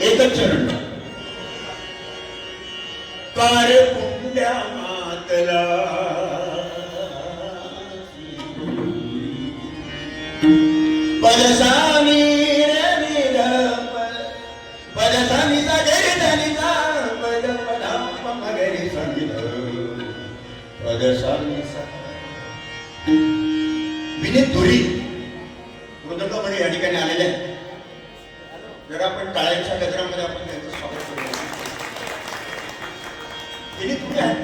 एकच चरण. कार पुण्या मातला पदसामी विनीत धुरी मृदंगमध्ये या ठिकाणी आलेले आहेत. जर आपण टाळ्यांच्या गजरामध्ये आपण त्यांचं स्वागत करूया विनीत कुठे आहे?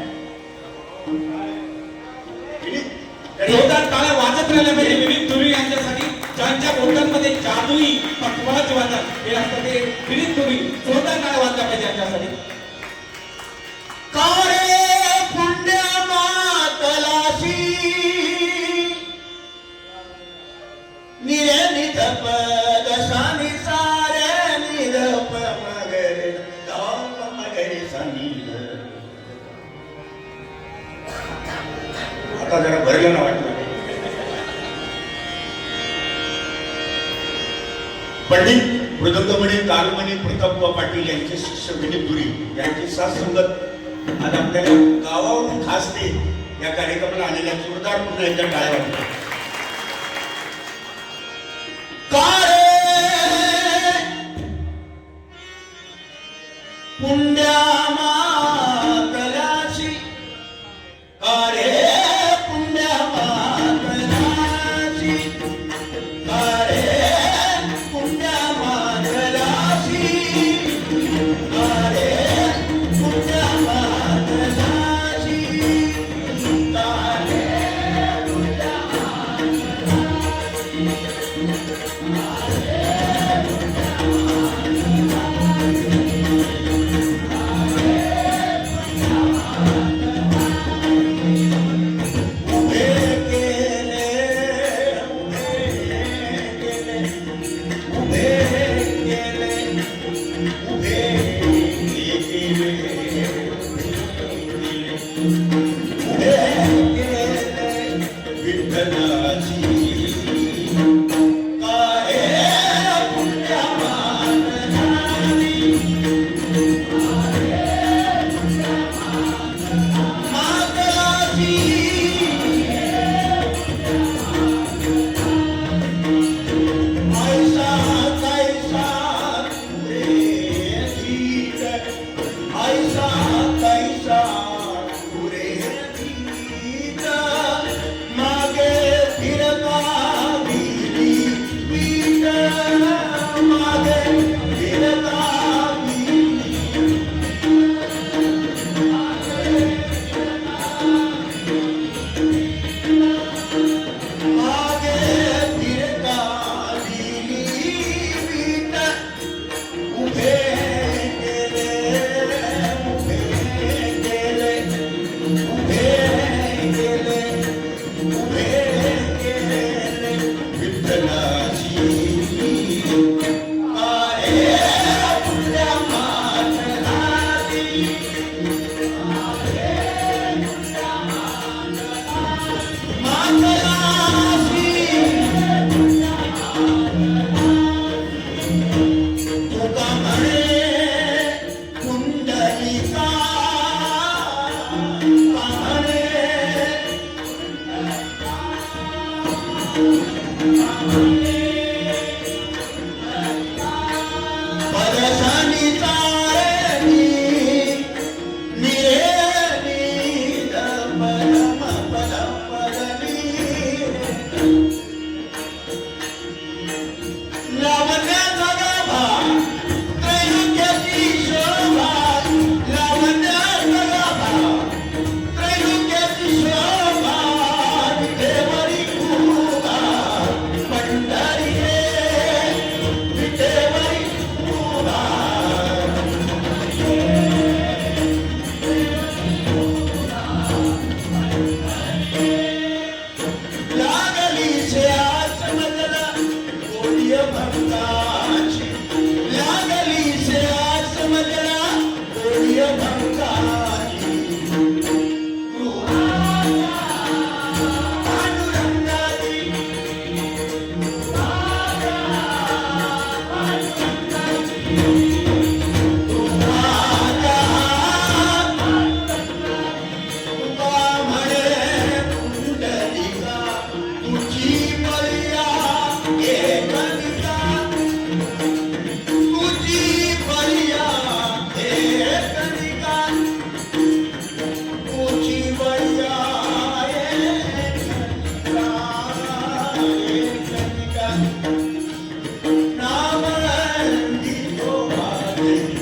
जोरदार टाळ्या वाजत राहिल्या पाहिजे. विनीत तुरी यांच्यासाठी ज्यांच्या बोटांमध्ये जादुई पटवाच वाजत हे असतं ते विनीत तुरी जोरदार टाळ्या वाजल्या पाहिजे यांच्यासाठी. आता जरा भरलं ना वाटलं. पंडित मृदंगमणी तालमणी प्रतापबा पाटील यांचे शिष्य विनीत दुरी यांची साथ आणि आज आपल्याला गावावरून खास ते या कार्यक्रमाला आलेल्या जोरदार पुन्हा एकदा टाळ्या वाटतात परेशानी you.